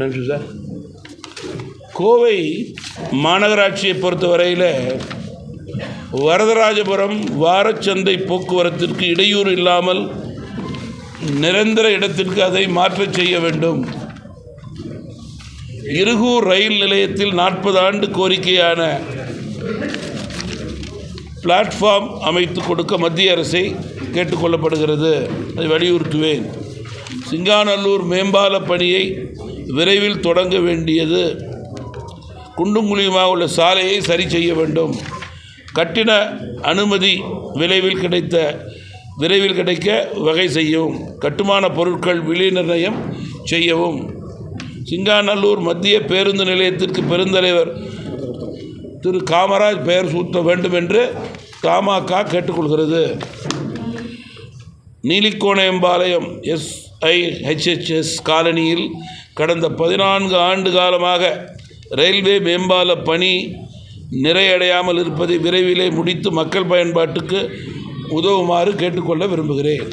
ரெண்டு நிமிஷம் சார் கோவை மாநகராட்சியை பொறுத்தவரையில் வரதராஜபுரம் வாரச்சந்தை போக்குவரத்திற்கு இடையூறு இல்லாமல் நிரந்தர இடத்திற்கு அதை மாற்றச் செய்ய வேண்டும். இருகூர் ரயில் நிலையத்தில் நாற்பது ஆண்டு கோரிக்கையான பிளாட்ஃபார்ம் அமைத்து கொடுக்க மத்திய அரசை கேட்டுக்கொள்ளப்படுகிறது அதை வலியுறுத்துவேன். சிங்காநல்லூர் மேம்பால பணியை விரைவில் தொடங்க வேண்டியது. குண்டும் குழியுமாக உள்ள சாலையை சரி செய்ய வேண்டும். கட்டின அனுமதி விரைவில் கிடைத்த விரைவில் கிடைக்க வகை செய்யவும் கட்டுமான பொருட்கள் விலை நிர்ணயம் செய்யவும். சிங்காநல்லூர் மத்திய பேருந்து நிலையத்திற்கு பெருந்தலைவர் திரு காமராஜ் பெயர் சூட்ட வேண்டும் என்று தமாக கேட்டுக்கொள்கிறது. நீலிக்கோணயம்பாளையம் எஸ்ஐஹெச்எச்எஸ் காலனியில் கடந்த பதினான்கு ஆண்டு காலமாக ரயில்வே மேம்பால பணி நிறையடையாமல் இருப்பதை விரைவிலே முடித்து மக்கள் பயன்பாட்டுக்கு உதவுமாறு கேட்டுக்கொள்ள விரும்புகிறேன்.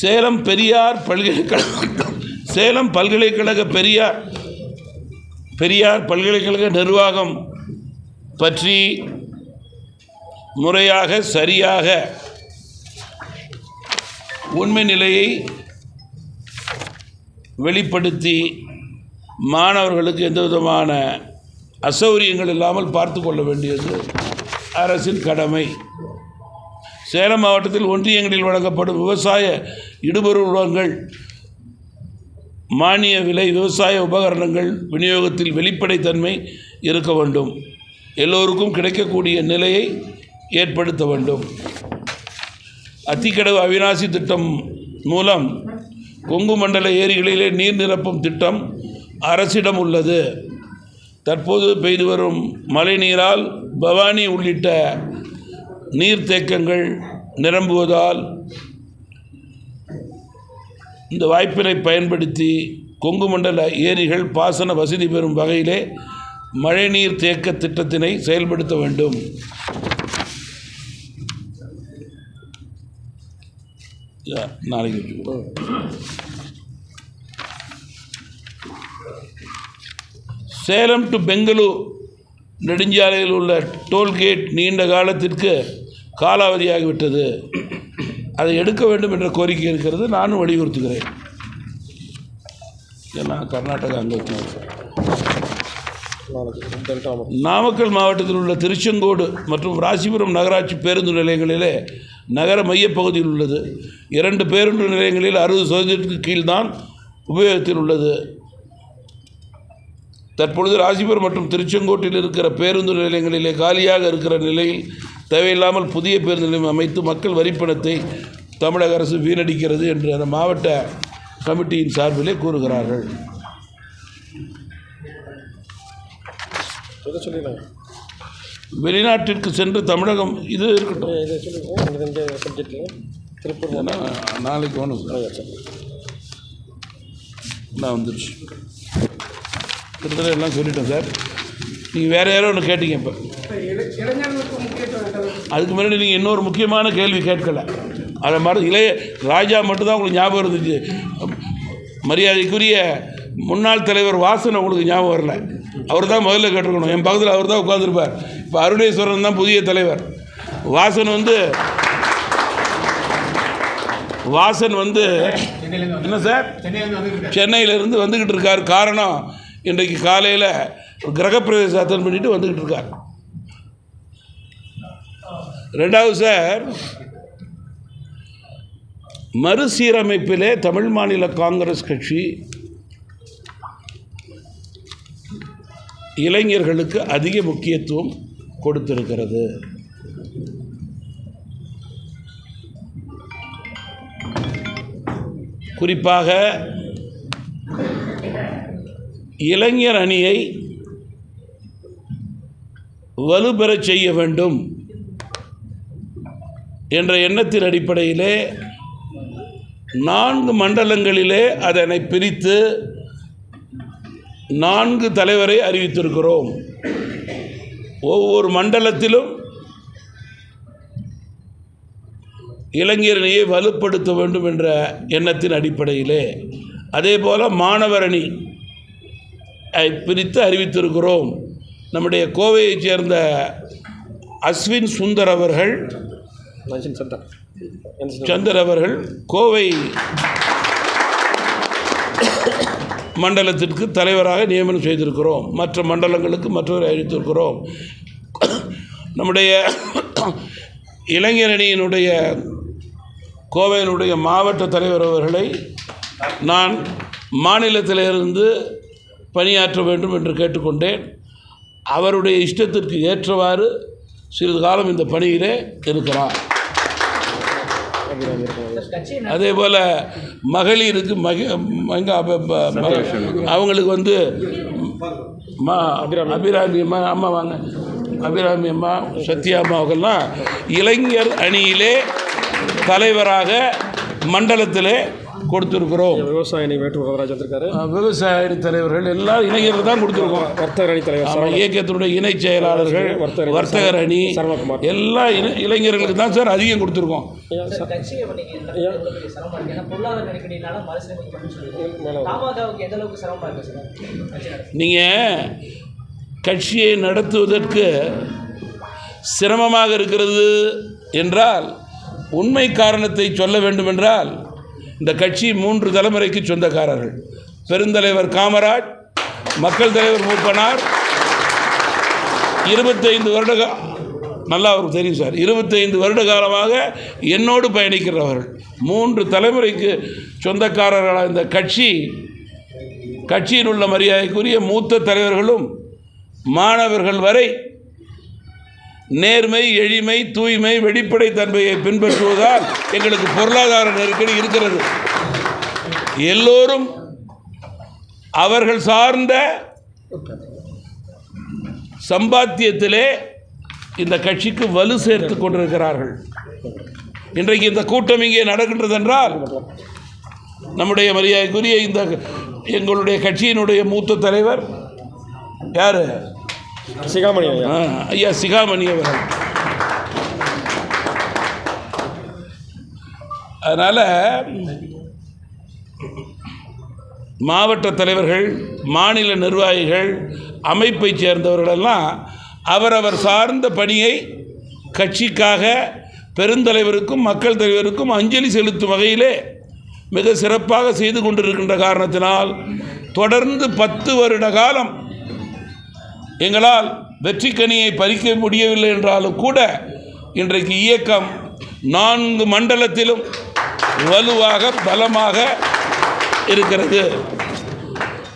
சேலம் பெரியார் பல்கலைக்கழக சேலம் பல்கலைக்கழக பெரியார் பெரியார் பல்கலைக்கழக நிர்வாகம் பற்றி முறையாக சரியாக உண்மை நிலையை வெளிப்படுத்தி மாணவர்களுக்கு எந்த விதமான அசௌகரியங்கள் இல்லாமல் பார்த்து கொள்ள வேண்டியது அரசின் கடமை. சேலம் மாவட்டத்தில் ஒன்றியங்களில் வழங்கப்படும் விவசாய இடுபொருள்கள் மானிய விலை விவசாய உபகரணங்கள் விநியோகத்தில் வெளிப்படைத்தன்மை இருக்க வேண்டும். எல்லோருக்கும் கிடைக்கக்கூடிய நிலையை ஏற்படுத்த வேண்டும். அத்திக்கடவு அவிநாசி திட்டம் மூலம் கொங்கு மண்டல ஏரிகளிலே நீர் நிரப்பும் திட்டம் அரசிடம் உள்ளது. தற்போது பெய்து வரும் மழை நீரால் பவானி உள்ளிட்ட நீர்த்தேக்கங்கள் நிரம்புவதால் இந்த வாய்ப்பினை பயன்படுத்தி கொங்கு மண்டல ஏரிகள் பாசன வசதி பெறும் வகையிலே மழைநீர் தேக்க திட்டத்தினை செயல்படுத்த வேண்டும். நாளைக்கு சேலம் டு பெங்களூர் நெடுஞ்சாலையில் உள்ள டோல்கேட் நீண்ட காலத்திற்கு காலாவதியாகிவிட்டது. அதை எடுக்க வேண்டும் என்ற கோரிக்கை இருக்கிறது. நானும் வலியுறுத்துகிறேன். ஏன்னா கர்நாடகா அங்கே நாமக்கல் மாவட்டத்தில் உள்ள திருச்செங்கோடு மற்றும் ராசிபுரம் நகராட்சி பேருந்து நிலையங்களிலே நகர மையப்பகுதியில் உள்ளது. இரண்டு பேருந்து நிலையங்களில் அறுபது சதவீதத்துக்கு கீழ்தான் உபயோகத்தில் உள்ளது. தற்பொழுது ராசிபுரம் மற்றும் திருச்செங்கோட்டில் இருக்கிற பேருந்து நிலையங்களிலே காலியாக இருக்கிற நிலையில் தேவையில்லாமல் புதிய பேருந்து நிலையம் அமைத்து மக்கள் வரிப்பணத்தை தமிழக அரசு வீணடிக்கிறது என்று அந்த மாவட்ட கமிட்டியின் சார்பிலே கூறுகிறார்கள். வெளிநாட்டிற்கு சென்று தமிழகம் இது இருக்கட்டும். திருப்பூர் நாளைக்கு சார். நான் வந்துடுச்சு கிட்டத்தட்ட எல்லாம் சொல்லிட்டேன் சார். நீங்கள் வேறு யாரோ ஒன்று கேட்டீங்க இப்போ. அதுக்கு முன்னாடி நீங்கள் இன்னொரு முக்கியமான கேள்வி கேட்கல. அதை மாதிரி இளைய ராஜா மட்டும்தான் உங்களுக்கு ஞாபகம் இருந்துச்சு. மரியாதைக்குரிய முன்னாள் தலைவர் வாசன் உங்களுக்கு ஞாபகம் வரல. அவர் தான் முதல்ல கேட்டுருக்கணும். என் பக்கத்தில் அவர் தான் உட்காந்துருப்பார் இப்போ அருணேஸ்வரன் தான் புதிய தலைவர். வாசன் வந்து வாசன் வந்து என்ன சார்? சென்னையிலேருந்து வந்துக்கிட்டு இருக்கார். காரணம் இன்றைக்கு காலையில் கிரகப்பிரவேசம் அட்டன் பண்ணிட்டு வந்துக்கிட்டு இருக்கார். ரெண்டாவது சார் மறுசீரமைப்பிலே தமிழ் மாநில காங்கிரஸ் கட்சி இளைஞர்களுக்கு அதிக முக்கியத்துவம் கொடுத்திருக்கிறது. குறிப்பாக இளைஞர் அணியை வலுப்பெறச் செய்ய வேண்டும். என்ற எண்ணத்தின் அடிப்படையிலே நான்கு மண்டலங்களிலே அதனை பிரித்து நான்கு தலைவரை அறிவித்திருக்கிறோம். ஒவ்வொரு மண்டலத்திலும் இளைஞரணியை வலுப்படுத்த வேண்டும் என்ற எண்ணத்தின் அடிப்படையிலே அதே போல் மாணவரணி பிரித்து அறிவித்திருக்கிறோம். நம்முடைய கோவையைச் சேர்ந்த அஸ்வின் சுந்தர் அவர்கள் சந்தர் அவர்கள் கோவை மண்டலத்திற்கு தலைவராக நியமனம் செய்திருக்கிறோம். மற்ற மண்டலங்களுக்கு மற்றவரை அறிவித்திருக்கிறோம் நம்முடைய இளைஞரணியினுடைய கோவையினுடைய மாவட்ட தலைவர் அவர்களை நான் மாநிலத்திலிருந்து பணியாற்ற வேண்டும் என்று கேட்டுக்கொண்டேன். அவருடைய இஷ்டத்திற்கு ஏற்றவாறு சிறிது காலம் இந்த பணியிலே இருக்கிறார். அதே போல் மகளிருக்கு மகி அவங்களுக்கு வந்து மா அபிராமி. அம்மா அம்மா வாங்க. அபிராமி அம்மா சத்யா அம்மா அவங்கெல்லாம் இளைஞர் அணியிலே தலைவராக மண்டலத்திலே கொடுத்துருக்குறோம். விவசாய அணி வேட்டு வரதராஜ் வந்திருக்காரு. விவசாய அணி தலைவர்கள் எல்லாம் இளைஞர்கள் தான் கொடுத்துருக்கோம். வர்த்தக அணி தலைவர் இயக்கத்தினுடைய இணைச் செயலாளர்கள் வர்த்தகர் அணி. எல்லா இளை- இளைஞர்களுக்கு தான் சார் அதிகம் கொடுத்துருக்கோம். நீங்கள் கட்சியை நடத்துவதற்கு சிரமமாக இருக்கிறது என்றால் உண்மை காரணத்தை சொல்ல வேண்டுமென்றால் இந்த கட்சி மூன்று தலைமுறைக்கு சொந்தக்காரர்கள். பெருந்தலைவர் காமராஜ் மக்கள் தலைவர் மூப்பனார். இருபத்தைந்து வருட நல்லா அவருக்கு தெரியும் சார். இருபத்தைந்து வருட காலமாக என்னோடு பயணிக்கிறவர்கள். மூன்று தலைமுறைக்கு சொந்தக்காரர்களாக இந்த கட்சி. கட்சியில் உள்ள மரியாதைக்குரிய மூத்த தலைவர்களும் மாணவர்கள் வரை நேர்மை எளிமை தூய்மை வெளிப்படை தன்மையை பின்பற்றுவதால் எங்களுக்கு பொருளாதார நெருக்கடி இருக்கிறது. எல்லோரும் அவர்கள் சார்ந்த சம்பாத்தியத்திலே இந்த கட்சிக்கு வலு சேர்த்து கொண்டிருக்கிறார்கள். இன்றைக்கு இந்த கூட்டம் இங்கே நடக்கின்றது என்றால் நம்முடைய மரியாதைக்குரிய இந்த எங்களுடைய கட்சியினுடைய மூத்த தலைவர் யார்? சிகாமணி ஐயா ஐயா சிகாமணி அவர்கள். அதனால் மாவட்ட தலைவர்கள் மாநில நிர்வாகிகள் அமைப்பை சேர்ந்தவர்களெல்லாம் அவரவர் சார்ந்த பணியை கட்சிக்காக பெருந்தலைவருக்கும் மக்கள் தலைவருக்கும் அஞ்சலி செலுத்தும் வகையிலே மிக சிறப்பாக செய்து கொண்டிருக்கின்ற காரணத்தினால் தொடர்ந்து பத்து வருட காலம் எங்களால் வெற்றிக்கனியை பறிக்க முடியவில்லை என்றாலும் கூட இன்றைக்கு இயக்கம் நான்கு மண்டலத்திலும் வலுவாக பலமாக இருக்கிறது.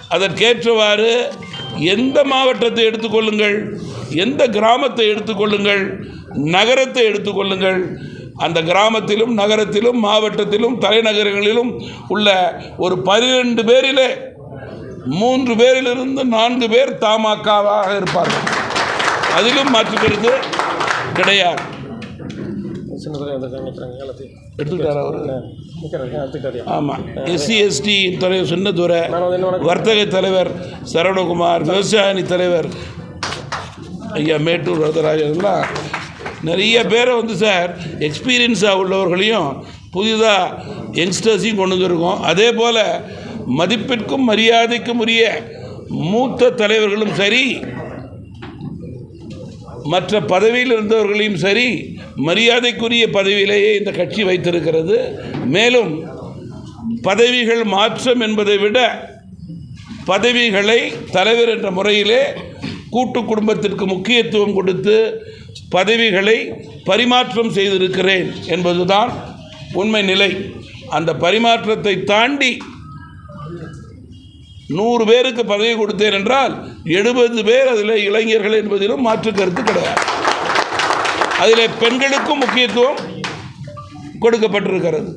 அதற்கேற்றவாறு எந்த மாவட்டத்தை எடுத்துக்கொள்ளுங்கள் எந்த கிராமத்தை எடுத்துக்கொள்ளுங்கள் நகரத்தை எடுத்துக்கொள்ளுங்கள் அந்த கிராமத்திலும் நகரத்திலும் மாவட்டத்திலும் தலைநகரங்களிலும் உள்ள ஒரு பன்னிரெண்டு பேரிலே மூன்று பேரிலிருந்து நான்கு பேர் தமாகவாக இருப்பார்கள். அதிலும் மாற்றுக்கிறது கிடையாது. ஆமாம் எஸ்சி எஸ்டி தலைவர் சின்னதுரை வர்த்தக தலைவர் சரவணகுமார் விவசாய தலைவர் ஐயா மேட்டூர் வரதராஜன் நிறைய பேரை வந்து சார் எக்ஸ்பீரியன்ஸாக உள்ளவர்களையும் புதிதாக யங்ஸ்டர்ஸையும் கொண்டு வந்திருக்கோம். அதே போல் மதிப்பிற்கும் மரியாதைக்கும் உரிய மூத்த தலைவர்களும் சரி மற்ற பதவியில் இருந்தவர்களையும் சரி மரியாதைக்குரிய பதவியிலேயே இந்த கட்சி வைத்திருக்கிறது. மேலும் பதவிகள் மாற்றம் என்பதை விட பதவிகளை தலைவர் என்ற முறையிலே கூட்டு குடும்பத்திற்கு முக்கியத்துவம் கொடுத்து பதவிகளை பரிமாற்றம் செய்திருக்கிறேன் என்பதுதான் உண்மை நிலை. அந்த பரிமாற்றத்தை தாண்டி நூறு பேருக்கு பதவி கொடுத்தேன் என்றால் எழுபது பேர் அதில் இளைஞர்கள் என்பதிலும் மாற்று கருத்து கிடையாது. அதில் பெண்களுக்கும் முக்கியத்துவம் கொடுக்கப்பட்டிருக்கிறது.